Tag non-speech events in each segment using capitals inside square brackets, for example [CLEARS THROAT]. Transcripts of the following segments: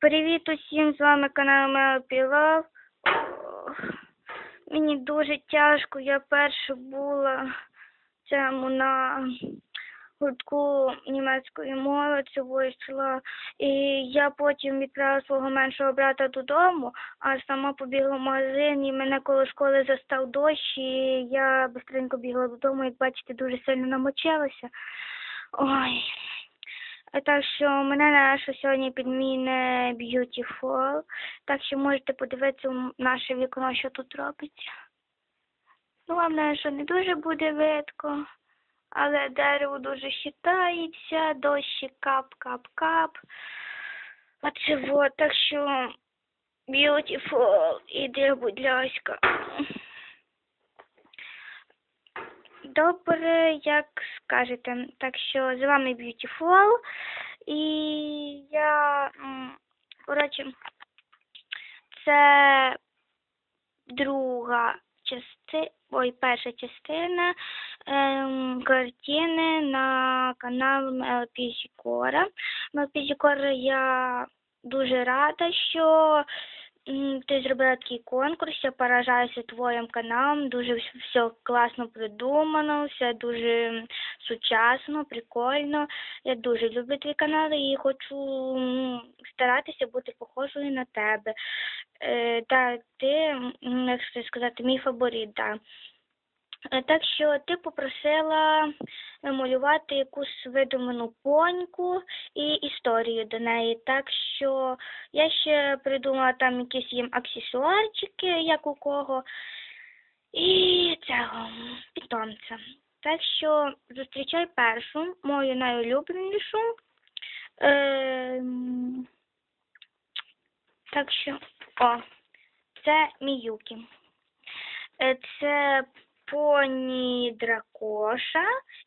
Привіт усім, з вами канал Мелопілав. Мені дуже тяжко, я перша була цьому на гуртку німецької мови цього села. І я потім відправила свого меншого брата додому, а сама побігла в магазин і мене коло школи застав дощ, і я бистренько бігла додому, як бачите, дуже сильно намочилася. Ой. А Так що мене наше сьогодні підміне Beautiful, так що можете подивитися в наше вікно, що тут робиться. Ну, головне, що не дуже буде видко, але дерево дуже щитається, дощі кап-кап-кап. Оце вот, так що Beautiful, іди, будь ласка. Добре, як скажете. Так що з вами Beautiful. І я, коротше, це друга частина, ой, перша частина ем, картини на канал МЛП Зікора. МЛП Зікора я дуже рада, що ти зробила такий конкурс, я поражаюся твоїм каналом, дуже вс- все класно придумано, все дуже сучасно, прикольно. Я дуже люблю твій канал і хочу старатися бути похожою на тебе. Е, та ти, як сказати, мій фаворит, да. Е, Так що ти попросила намалювати якусь видуману поньку і історію до неї. Так що я ще придумала там якісь їм аксесуарчики, як у кого, і цього питомця. Так що зустрічай першу, мою найулюбленішу. Ем, так що, о, це Міюкі. Е, Це поні дракоша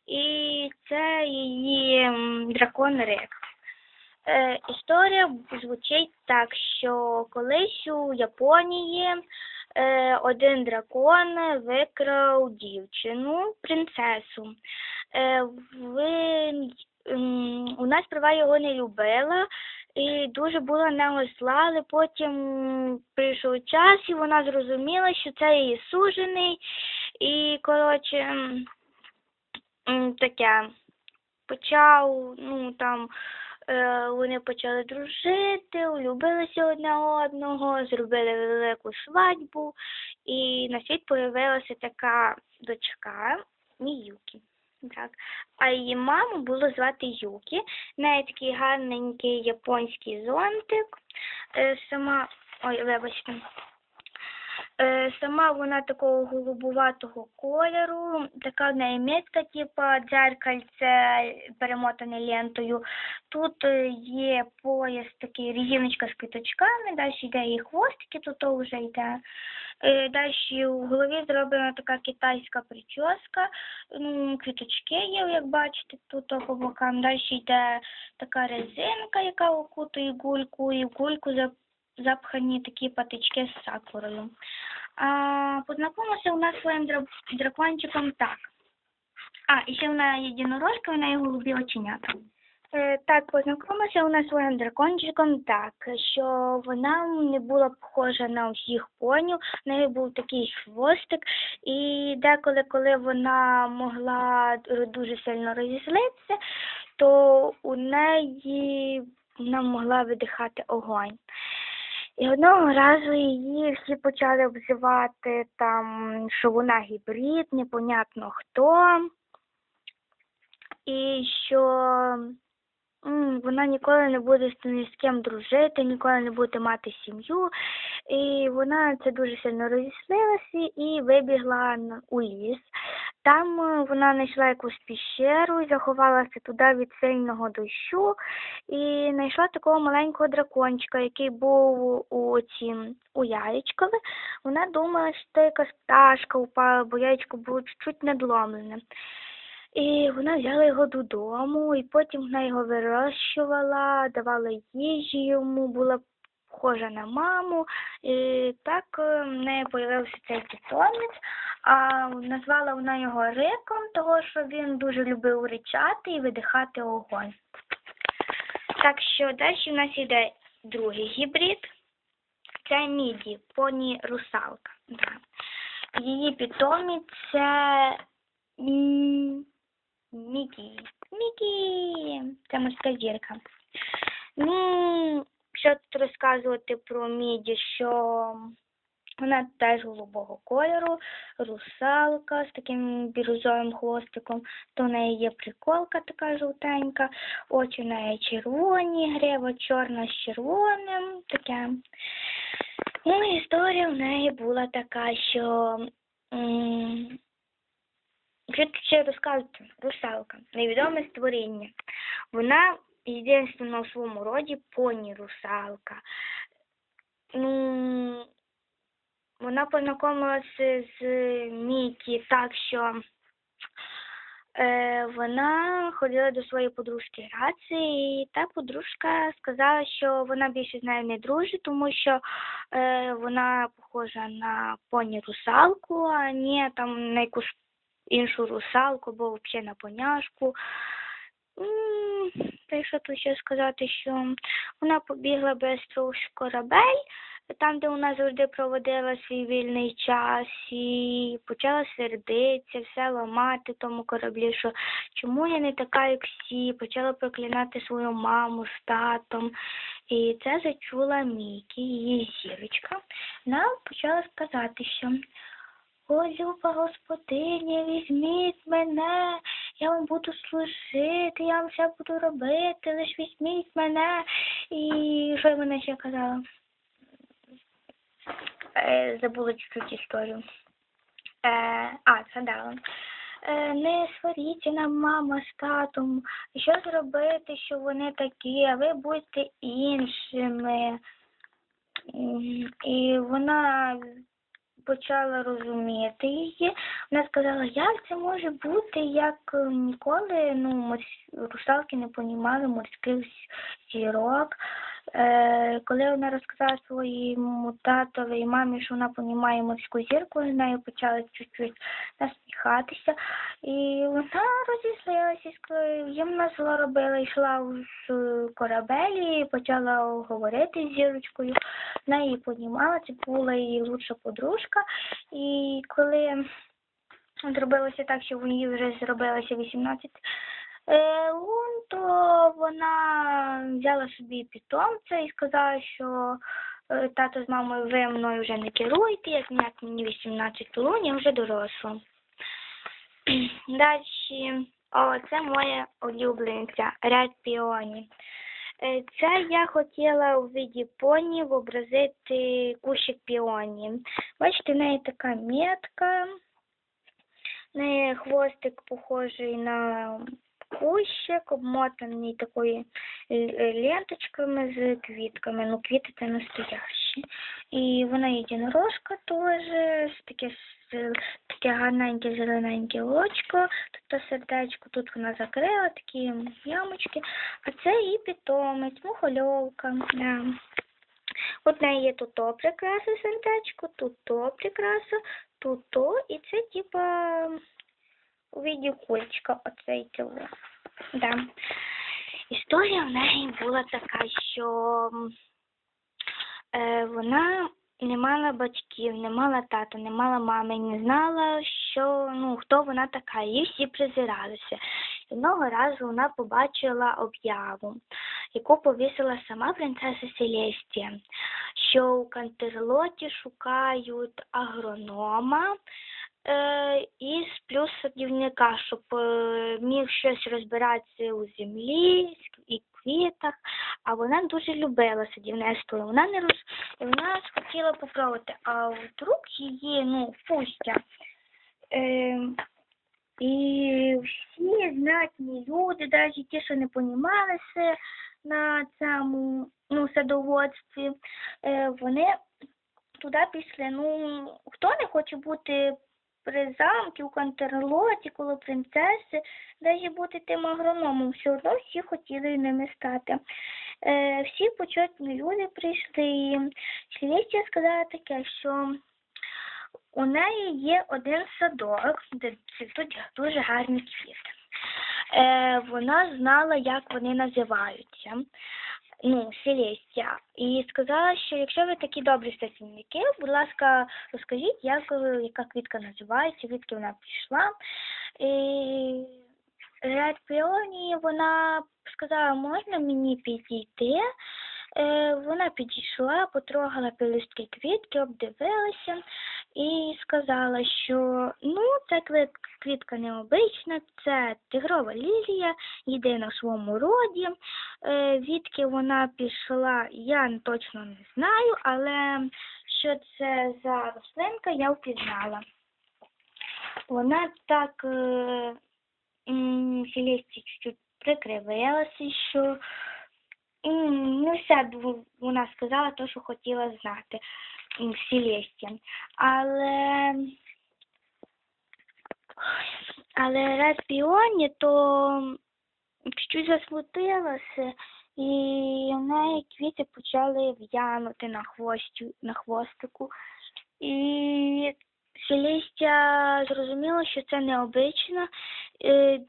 і це її дракон Рик. Е, історія звучить так, що колись у Японії е, один дракон викрав дівчину, принцесу. Е, ви, у нас права його не любила і дуже була нього зла, але потім прийшов час, і вона зрозуміла, що це її сужений, і, коротше, таке, почав, ну, там, е, вони почали дружити, улюбилися одне одного, зробили велику свадьбу, і на світ появилася така дочка Міюкі. Так. А її маму було звати Юкі. Неї такий гарненький японський зонтик. Е, сама, ой, вибачте. Е, Сама вона такого голубуватого кольору, така в неї мітка, типу дзеркальце перемотане лентою. Тут е, є пояс такий резиночка з квіточками, далі йде і хвостики, тут то вже йде. Е, Далі у голові зроблена така китайська прическа, квіточки є, як бачите, тут по бокам. Далі йде така резинка, яка окутує гульку, і в зап- запхані такі патички з сакурою. А, нас з своїм дракончиком так. А, і ще вона єдинорожка, вона є голубі оченята. Е, так, познайомилася нас з своїм дракончиком так, що вона не була похожа на усіх понів, в неї був такий хвостик, і деколи, коли вона могла дуже сильно розізлитися, то у неї вона могла видихати огонь. І одного разу її всі почали обзивати там, що вона гібрид, непонятно хто, і що вона ніколи не буде ні з ким дружити, ніколи не буде мати сім'ю. І вона це дуже сильно розіслилася і вибігла у ліс. Там е, вона знайшла якусь піщеру заховалася туди від сильного дощу і знайшла такого маленького дракончика, який був у цім у яєчкові. Вона думала, що це якась пташка упала, бо яєчко було чуть-чуть надломлене. І вона взяла його додому, і потім вона його вирощувала, давала їжі йому, була схожа на маму. І так е, в неї з'явився цей питомець. А назвала вона його Риком, того що він дуже любив ричати і видихати огонь. Так що далі в нас іде другий гібрид. Це міді, поні русалка. Да. Її питомець це м, Мікі. Мікі. Це морська зірка. Ну, що тут розказувати про міді, що вона теж голубого кольору, русалка з таким бірюзовим хвостиком, то в неї є приколка така жовтенька, очі в неї червоні, грива чорна з червоним, таке. Ну, історія в неї була така, що ще розказувати? Русалка, невідоме створіння. Вона єдинственна в своєму роді поні русалка. Ну, вона познайомилася з Мікі так, що е, вона ходила до своєї подружки гратися, і та подружка сказала, що вона більше з нею не дружить, тому що е, вона похожа на поні русалку, а не там на якусь іншу русалку, або взагалі на поняшку. Та тут ще сказати, що вона побігла швидко в корабель, там, де вона завжди проводила свій вільний час, і почала сердитися, все ламати тому кораблі, що чому я не така, як всі, почала проклинати свою маму з татом. І це зачула Мікі, її зірочка. Вона почала сказати, що о, люба господиня, візьміть мене, я вам буду служити, я вам все буду робити, лиш візьміть мене. І що вона ще казала? Е, забула чуть-чуть історію. Е, а, згадала. Е, не сваріться нам, мама з татом. Що зробити, що вони такі, а ви будете іншими. І вона почала розуміти її. Вона сказала, як це може бути, як е, ніколи ну, морсь- русалки не понімали морських зірок. Е, коли вона розказала своєму татові і мамі, що вона понімає морську зірку, з нею почали чуть-чуть насміхатися. І вона розіслилася, їм зло робила, йшла в с- корабель і почала говорити з зірочкою. Вона її понімала, це була її лучша подружка. І коли зробилося так, що в ній вже зробилося 18 е, лун, то вона взяла собі питомця і сказала, що е, тато з мамою ви мною вже не керуєте, як мені 18 лун, я вже доросла. [CLEARS THROAT] Далі, о, це моя улюбленця, ряд піонів. Е, Це я хотіла у виді поні образити кущик піонів. Бачите, в неї така метка, в неї хвостик похожий на кущик, обмотаний такою е, ленточками з квітками. Ну, квіти це настоящі. І вона єдинорожка теж, таке, таке гарненьке зелененьке очко, тут то сердечко, тут вона закрила такі ямочки. А це і питомець, мухольовка. Да. От неї є тут то прикраса сердечко, тут то прикраса, тут то, і це типа у віді кульчика оцей тіло. Да. Історія в неї була така, що е, вона не мала батьків, не мала тата, не мала мами, не знала, що ну хто вона така. Її всі презиралися. Одного разу вона побачила об'яву, яку повісила сама принцеса Селестія, що у Кантерлоті шукають агронома і плюс садівника, щоб е, міг щось розбиратися у землі і квітах. А вона дуже любила садівництво. Вона не роз... вона хотіла попробувати, а вдруг її ну пустять. Е, і всі знатні люди, навіть ті, що не понімалися на цьому ну, садоводстві, е, вони туди пішли. Ну, хто не хоче бути при замку, у Кантерлоті, коло принцеси, навіть бути тим агрономом, все одно всі хотіли ними стати. Е, всі почетні люди прийшли. І Селестія сказала таке, що у неї є один садок, де цвітуть дуже гарні квіти. Е, вона знала, як вони називаються. Ну, Селестія, і сказала, що якщо ви такі добрі стосівники, будь ласка, розкажіть, як, яка квітка називається, звідки вона пішла. І Ред Піоні, вона сказала, можна мені підійти. Е, Вона підійшла, потрогала пелюстки квітки, обдивилася і сказала, що ну, це квітка необична, це тигрова лілія, єдина в своєму роді. Е, Відки вона пішла, я точно не знаю, але що це за рослинка, я впізнала. Вона так е, чуть-чуть прикривилася, що м, не все вона сказала те, що хотіла знати м, Але але Ред Піоні то чуть засмутилася, і в неї квіти почали в'янути на хвості, на хвостику. І Селістя зрозуміла, що це необична е,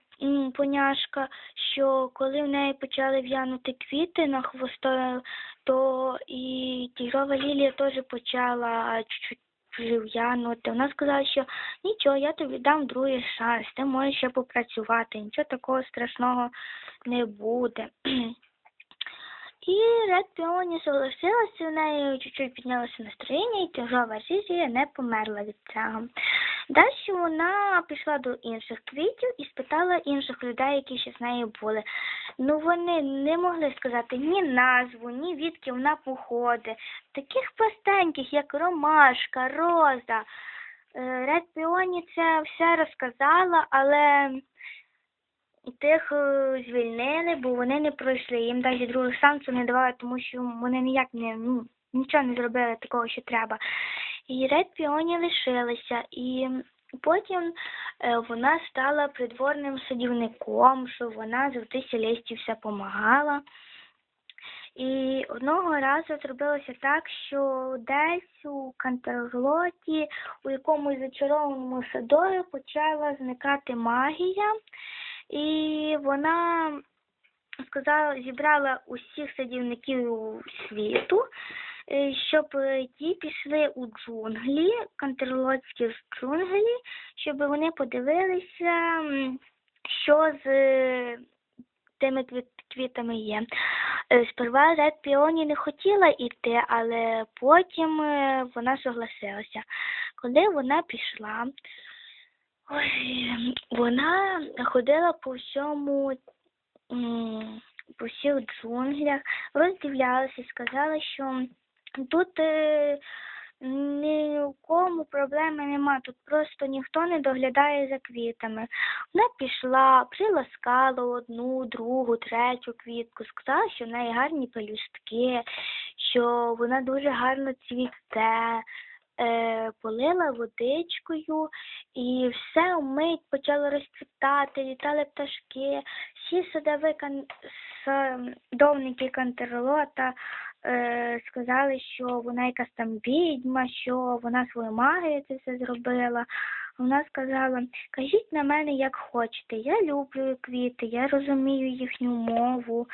поняшка, що коли в неї почали в'янути квіти на хвосто, то і тігрова лілія теж почала чуть-чуть в'янути. Вона сказала, що нічого, я тобі дам другий шанс, ти можеш ще попрацювати, нічого такого страшного не буде. [CLEARS THROAT] І Ред Піоні согласилася, в неї чуть-чуть піднялося настроєння, і тяжова лілія не померла від цього. Далі вона пішла до інших квітів і спитала інших людей, які ще з нею були. Ну вони не могли сказати ні назву, ні відки вона походить. Таких простеньких, як ромашка, роза. Ред Піоні це все розказала, але тих е, звільнили, бо вони не пройшли. Їм навіть другого шансу не давали, тому що вони ніяк не ну, нічого не зробили такого, що треба. І Ред Піоні лишилися. І потім е, вона стала придворним садівником, що вона завжди Селесті все помагала. І одного разу зробилося так, що десь у Кантарлоті, у якомусь зачарованому садові почала зникати магія, і вона сказала, зібрала усіх садівників світу, е, щоб е, ті пішли у джунглі, кантерлотські джунглі, щоб вони подивилися, що з е, тими квіт- квітами є. Сперва Ред Піоні не хотіла йти, але потім вона согласилася. Коли вона пішла, ой, вона ходила по всьому, по всіх джунглях, роздивлялася сказала, що тут е, ні у кому проблеми нема, тут просто ніхто не доглядає за квітами. Вона пішла, приласкала одну, другу, третю квітку, сказала, що в неї гарні пелюстки, що вона дуже гарно цвіте, е, полила водичкою, і все вмить почало розцвітати, літали пташки, всі садові кан... садовники Кантерлота е, сказали, що вона якась там відьма, що вона свою магію це все зробила. Вона сказала, кажіть на мене, як хочете. Я люблю квіти, я розумію їхню мову.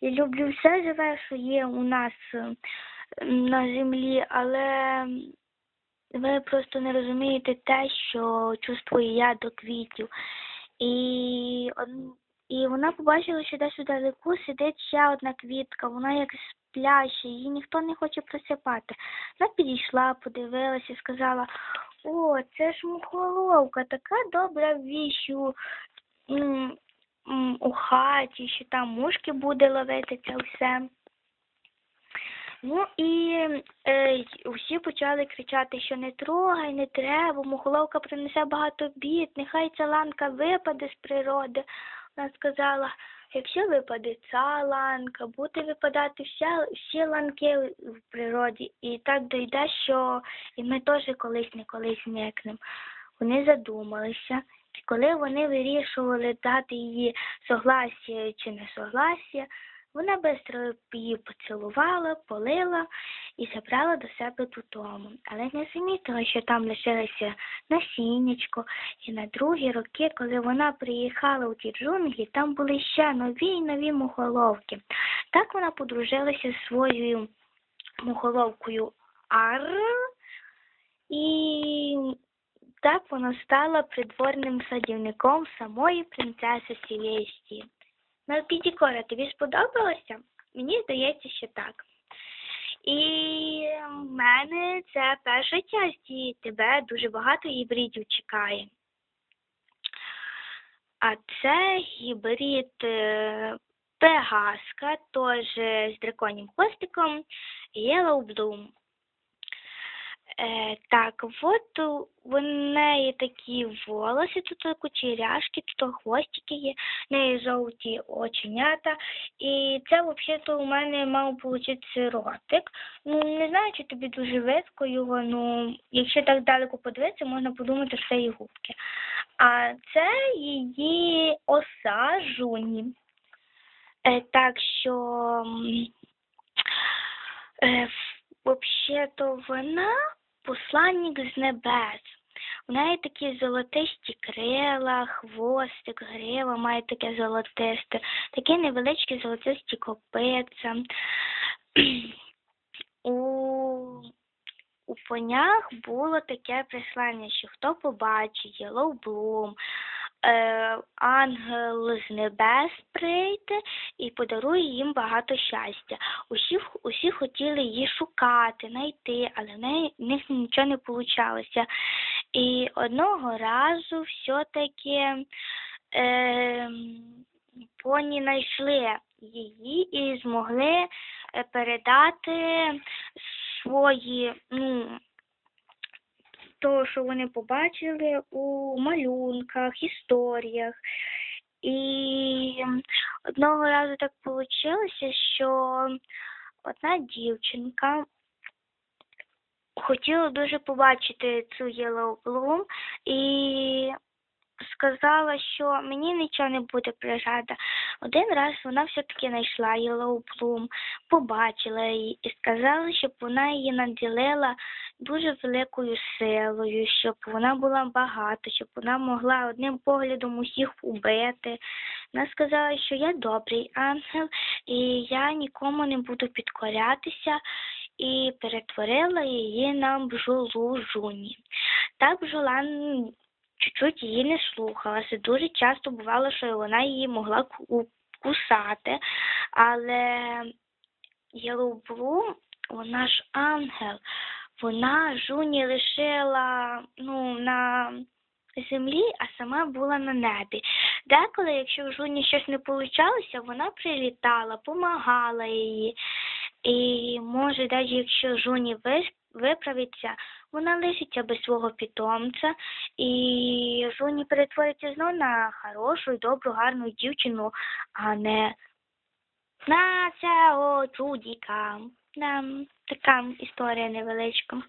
Я люблю все живе, що є у нас на землі, але ви просто не розумієте те, що чувствую я до квітів. І, і вона побачила, що десь удалеку сидить ще одна квітка, вона як спляча, її ніхто не хоче просипати. Вона підійшла, подивилася і сказала, о, це ж мухоловка, така добра віч у, у хаті, що там мушки буде ловити це все. Ну і е, всі почали кричати, що не трогай, не треба, мухоловка принесе багато бід, нехай ця ланка випаде з природи. Вона сказала, якщо випаде ця ланка, буде випадати вся, всі ланки в природі. І так дойде, що і ми теж колись не колись зникнемо. Вони задумалися, і коли вони вирішували дати їй согласія чи не согласія, вона бистро її поцілувала, полила і забрала до себе додому, але не замітила, що там лишилося насіннячко. І на другі роки, коли вона приїхала у ті джунглі, там були ще нові й нові мухоловки. Так вона подружилася зі своєю мухоловкою Ар, і так вона стала придворним садівником самої принцеси Сілєстії. Мелпідікора, тобі сподобалося? Мені здається, що так. І в мене це перша часть, і тебе дуже багато гібридів чекає. А це гібрид е, Пегаска, теж з драконім хвостиком Yellow Bloom. Е, так, от у неї такі волоси, тут кучеряшки, тут хвостики є, в неї жовті оченята. І це взагалі-то у мене мав получитися ротик. Ну, не знаю, чи тобі дуже видко його, ну якщо так далеко подивитися, можна подумати, що це її губки. А це її оса жуні. Е, так що е, взагалі-то вона посланник з небес. У неї такі золотисті крила, хвостик, грива має таке золотисте, такі невеличкі золотисті копиця. [CLEARS THROAT] У, у понях було таке прислання, що хто побачить Bloom, е, ангел з небес прийде і подарує їм багато щастя. Усі, усі хотіли її шукати, знайти, але в неї в них нічого не вийшло. І одного разу все-таки е, поні знайшли її і змогли е, передати свої, ну, то, що вони побачили у малюнках, історіях. І одного разу так вийшло, що одна дівчинка хотіла дуже побачити цю Yellow Bloom і сказала, що мені нічого не буде прижати. Один раз вона все-таки знайшла Yellow Bloom, побачила її і сказала, щоб вона її наділила дуже великою силою, щоб вона була багата, щоб вона могла одним поглядом усіх убити. Вона сказала, що я добрий ангел, і я нікому не буду підкорятися, і перетворила її на бджолу жуні. Та бджола м, чуть-чуть її не слухалася. Дуже часто бувало, що вона її могла кусати, але Blue, вона ж ангел, вона жуні лишила ну, на землі, а сама була на небі. Деколи, якщо в жуні щось не получалося, вона прилітала, помагала їй. І може, навіть якщо жуні виправиться, вона лишиться без свого питомця, і жуні перетвориться знову на хорошу, добру, гарну дівчину, а не на цього чудіка. Да, така історія невеличка.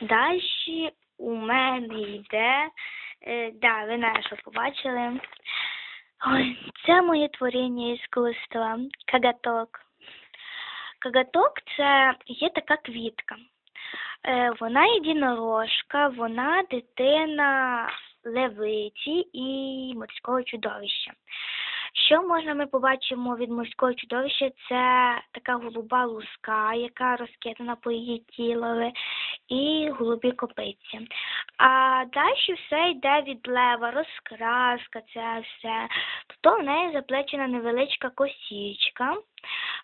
Далі у мене йде, е, да, ви знаєте, що побачили. Ой, це моє творіння іскусства, кагаток. Кагаток це є така квітка. Е, вона єдинорожка, вона дитина левиці і морського чудовища. Що можна ми побачимо від морського чудовища? Це така голуба луска, яка розкидана по її тілові, і голубі копиці. А далі все йде від лева, розкраска, це все. Тобто в неї заплечена невеличка косічка,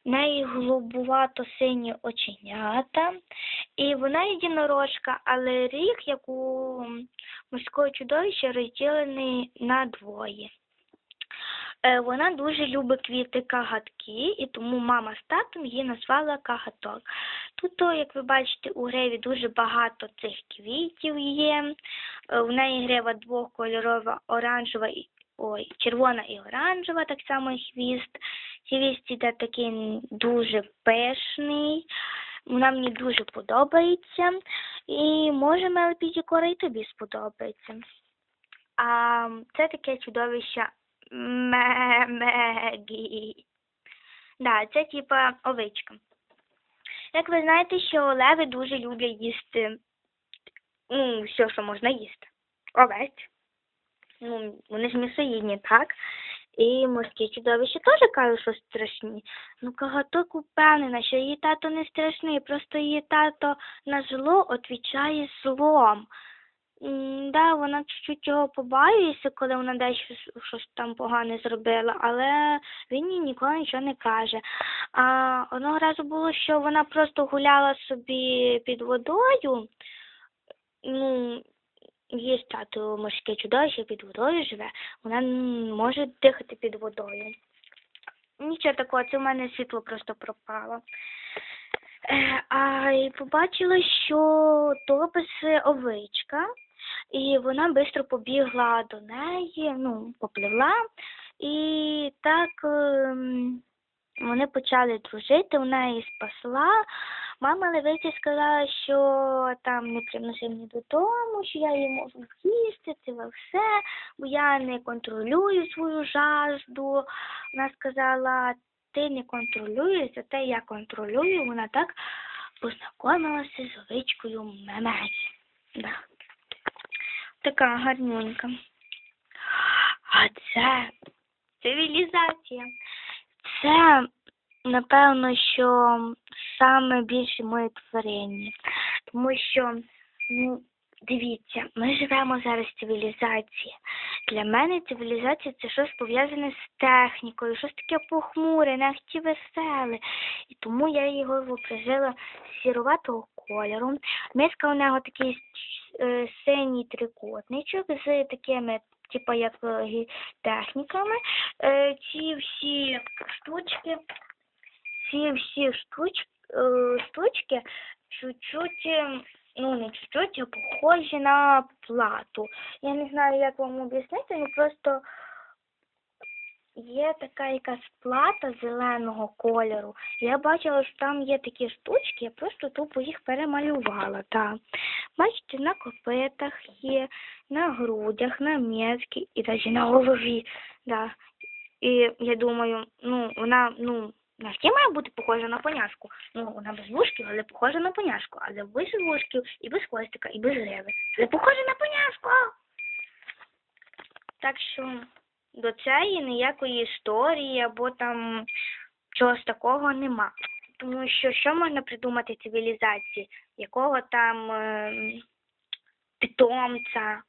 в неї голубувато сині оченята, і вона єдинорожка, але рік, як у морського чудовища, розділений на двоє. Е, Вона дуже любить квіти кагатки, і тому мама з татом її назвала кагаток. Тут, як ви бачите, у гриві дуже багато цих квітів є. Е, В неї грива двохкольорова, оранжева і ой, червона і оранжева, так само і хвіст. Хвіст іде такий дуже пишний. Вона мені дуже подобається. І може Мелпіті Кора і тобі сподобається. А це таке чудовище Мегі. Да, це типа овечка. Як ви знаєте, що леви дуже люблять їсти ну, все, що можна їсти. Овець. Ну, вони ж м'ясоїдні, так? І морські чудовища теж кажуть, що страшні. Ну, Кагаток упевнена, що її тато не страшний, просто її тато на зло відвічає злом. Да, вона чуть-чуть його побаюється, коли вона десь щось, там погане зробила, але він їй ніколи нічого не каже. А одного разу було, що вона просто гуляла собі під водою. Ну, є ж тато морське чудовище під водою живе, вона може дихати під водою. Нічого такого, це в мене світло просто пропало. Е, а і побачила, що топис овичка, і вона швидко побігла до неї, ну, попливла, і так ем, вони почали дружити, вона її спасла. Мама левиці сказала, що там не приноси мені додому, що я її можу їсти, це все, бо я не контролюю свою жажду. Вона сказала, ти не контролюєш, зате я контролюю. Вона так познайомилася з овичкою Мемей. Да. Така гарнюнька. А це цивілізація. Це, напевно, що саме більше моє творення. Тому що, ну, дивіться, ми живемо зараз в цивілізації. Для мене цивілізація це щось пов'язане з технікою, щось таке похмуре, нехті веселе. І тому я його зобразила сіруватого кольору. Миска у нього такий е, синій трикутничок з такими, типу, як техніками. Е, ці всі штучки, ці всі штуч, е, штучки чуть-чуть, е, ну не чуть-чуть, а похожі на плату. Я не знаю, як вам об'яснити, ну просто є така якась плата зеленого кольору. Я бачила, що там є такі штучки, я просто тупо їх перемалювала. Та. Бачите, на копитах є, на грудях, на м'язки і навіть на голові. Да. І я думаю, ну, вона, ну, навіть має бути похожа на поняшку. Ну, вона без вушків, але похожа на поняшку. Але без вушків і без хвостика, і без гриви. Але похожа на поняшку. Так що до цієї ніякої історії або там чогось такого нема. Тому що що можна придумати цивілізації? Якого там е, питомця,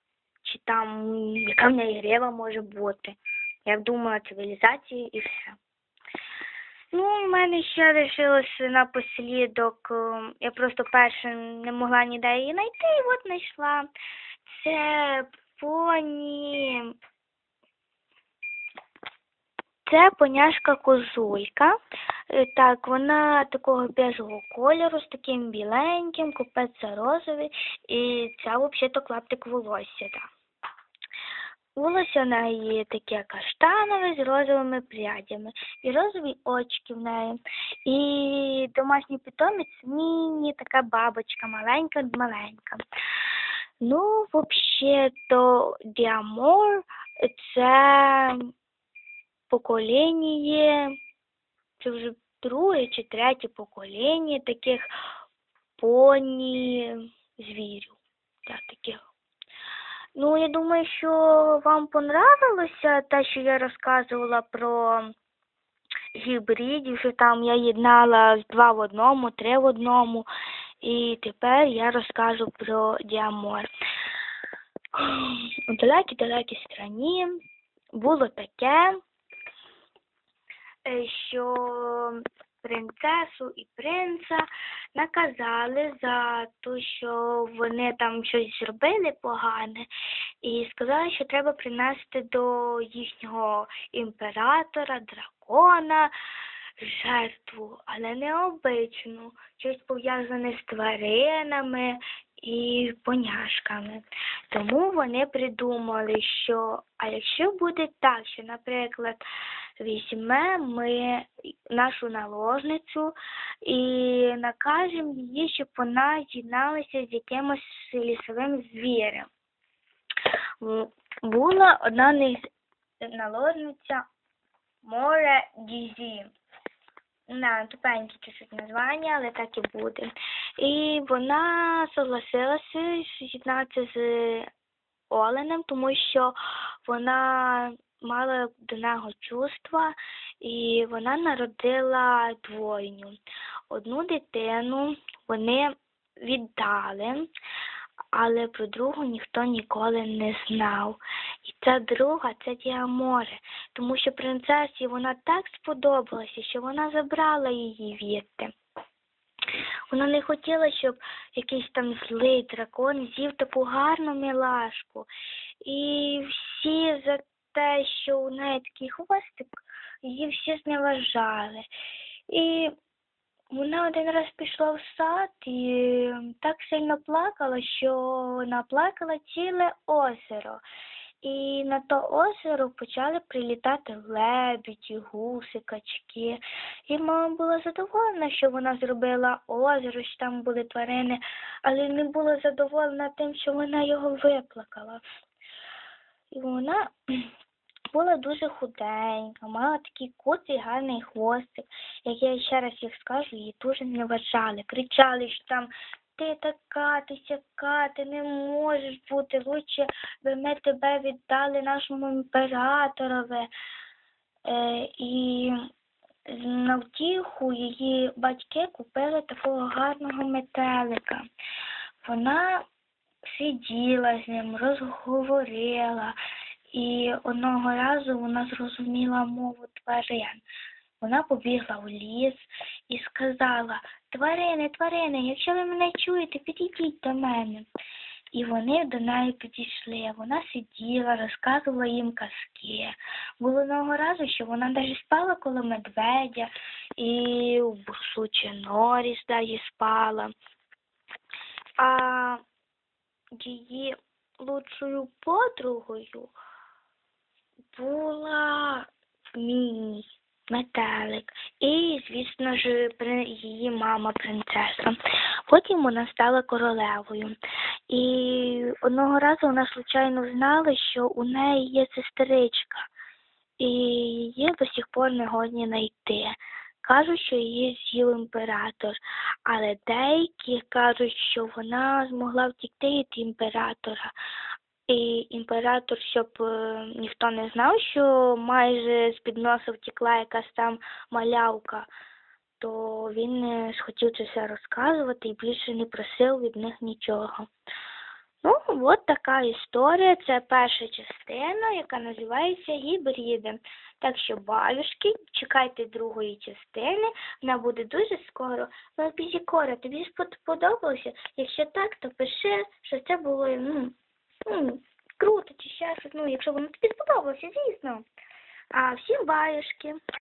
чи там яка в неї грива може бути. Я б думала цивілізації і все. Ну, у мене ще лишилось напослідок. е, Я просто перше не могла ніде її знайти, і от знайшла. Це поні. Це поняшка козулька. Е, Так, вона такого біжого кольору, з таким біленьким, купець розовий, і це взагалі-то клаптик волосся. Так. Волосся в неї таке каштанове з розовими прядями. І розові очки в неї. І домашній питомець міні, така бабочка, маленька-маленька. Ну, взагалі-то Діамор це покоління, це вже друге чи третє покоління таких поні звірів. Так, таких. Ну, я думаю, що вам понравилося те, що я розказувала про гібридів, що там я єднала два в одному, три в одному. І тепер я розкажу про діамор. У далекій-далекій страні було таке, е, що принцесу і принца наказали за те, що вони там щось зробили погане, і сказали, що треба принести до їхнього імператора, дракона, жертву, але не обичну, щось пов'язане з тваринами і поняшками. Тому вони придумали, що а якщо буде так, що, наприклад, візьмемо ми нашу наложницю і накажемо її, щоб вона з'єдналася з якимось лісовим звірем. Була одна наложниця море Дізі. на тупеньке чуть-чуть названня, але так і буде. І вона согласилася з'єднатися з Оленем, тому що вона мала до нього чувства, і вона народила двойню. Одну дитину вони віддали, але про другу ніхто ніколи не знав. І ця друга це Діаморе, тому що принцесі вона так сподобалася, що вона забрала її відти. Вона не хотіла, щоб якийсь там злий дракон з'їв таку гарну мілашку. І всі за те, що у неї такий хвостик, її всі зневажали. І вона один раз пішла в сад і так сильно плакала, що наплакала ціле озеро. І на то озеро почали прилітати лебеді, гуси, качки. І мама була задоволена, що вона зробила озеро, що там були тварини, але не була задоволена тим, що вона його виплакала. І вона була дуже худенька, мала такий куций гарний хвостик. Як я ще раз їх скажу, її дуже не вважали. Кричали, що там ти така, ти сяка, ти не можеш бути. Лучше би ми тебе віддали нашому імператорові. Е, і на втіху її батьки купили такого гарного метелика. Вона сиділа з ним, розговорила, і одного разу вона зрозуміла мову тварин. Вона побігла в ліс і сказала Тварини, тварини, якщо ви мене чуєте, підійдіть до мене. І вони до неї підійшли. Вона сиділа, розказувала їм казки. Було одного разу, що вона навіть спала коло медведя і в сучі норі навіть спала. А її лучшою подругою була Міні, метелик. І, звісно ж, її мама принцеса. Потім вона стала королевою. І одного разу вона случайно знала, що у неї є сестричка, і її до сих пор не годні знайти. Кажуть, що її з'їв імператор, але деякі кажуть, що вона змогла втікти від імператора. І імператор, щоб е, ніхто не знав, що майже з-під носа втекла якась там малявка, то він не схотів це все розказувати і більше не просив від них нічого. Ну, от така історія. Це перша частина, яка називається Гібриди. Так що, балюшки, чекайте другої частини, вона буде дуже скоро. Ну, Бізікора, тобі сподобалося? Якщо так, то пиши, що це було ну, ну, круто чи ще щось. Ну, якщо воно тобі сподобалося, звісно. А всім баюшки.